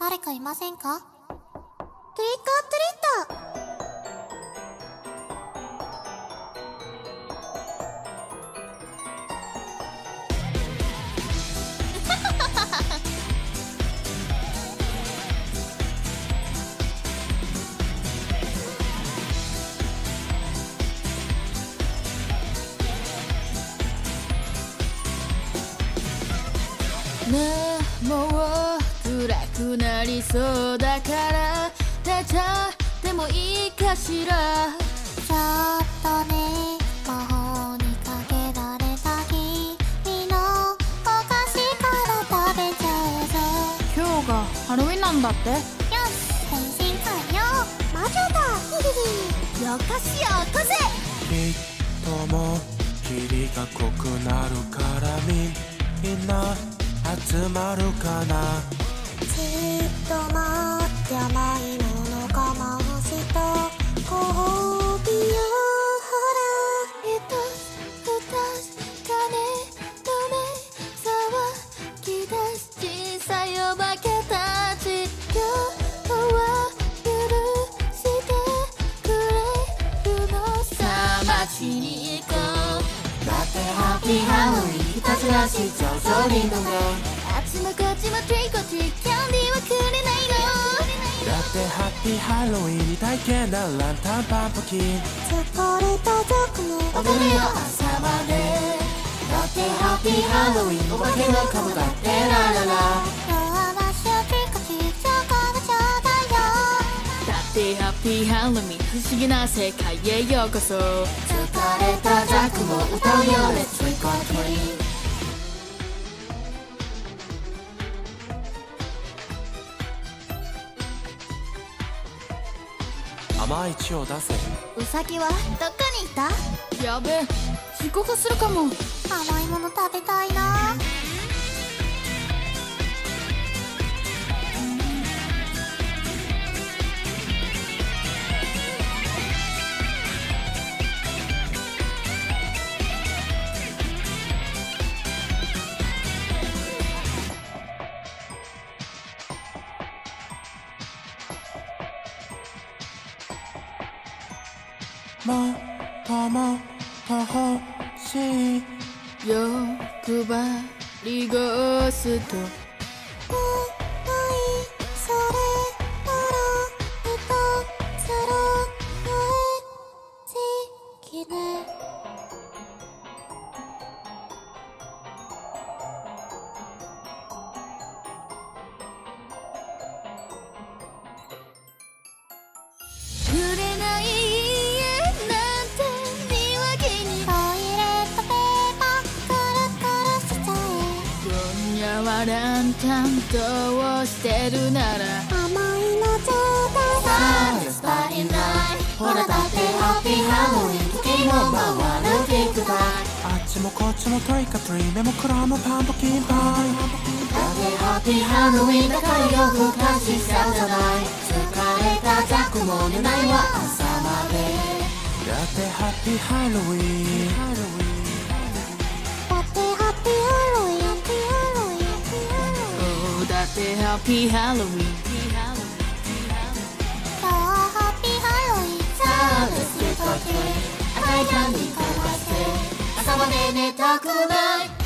誰かいませんか？トリックアトリート。ねえもう。暗くなりそうだから寝ちゃってもいいかしら。ちょっとね魔法にかけられた君のお菓子から食べちゃうぞ。今日がハロウィンなんだって。よし変身完了魔女だヒヒヒよかしよこせ。きっとも霧が濃くなるからみみんな集まるかな。じっと待って甘いものかましたご褒美よほら一つ二つ鐘の目騒ぎ出す小さいお化けたち今日は許してくれるのさ街に行こうだってハッピーハロウィンひたすらしちゃうソリンのねちもこっちもトリコキャンディーはくれないの。だってハッピーハロウィンに体験だランタンパンプキン。疲れた族も踊れよ朝までだってハッピーハロウィンお化けの顔だってラララ。ハッピーハロウィン不思議な世界へようこそ。疲れたザクも歌うよ Let's trick or 甘い血を出せウサギはどっかにいたやべえ事故化するかも甘いもの食べたいな。もっともっと欲しい欲張りゴースト。はランタンどうしてるなら。え甘いのちょうだい Let's party night ほらだってハッピーハロウィン時も回るピンクタイ。あっちもこっちもトリカトリー目もくらもパンプキンパイだってハッピーハロウィンだから夜更かしちゃうじゃない。疲れたザクも寝ないわ朝まで。だってハッピーハロウィン。ハロウィンだってハッピーハロハッピーハロウィン今日はハッピーハロウィン。さあ Let's get 赤いキャンディー飛ばして。朝まで寝たくない。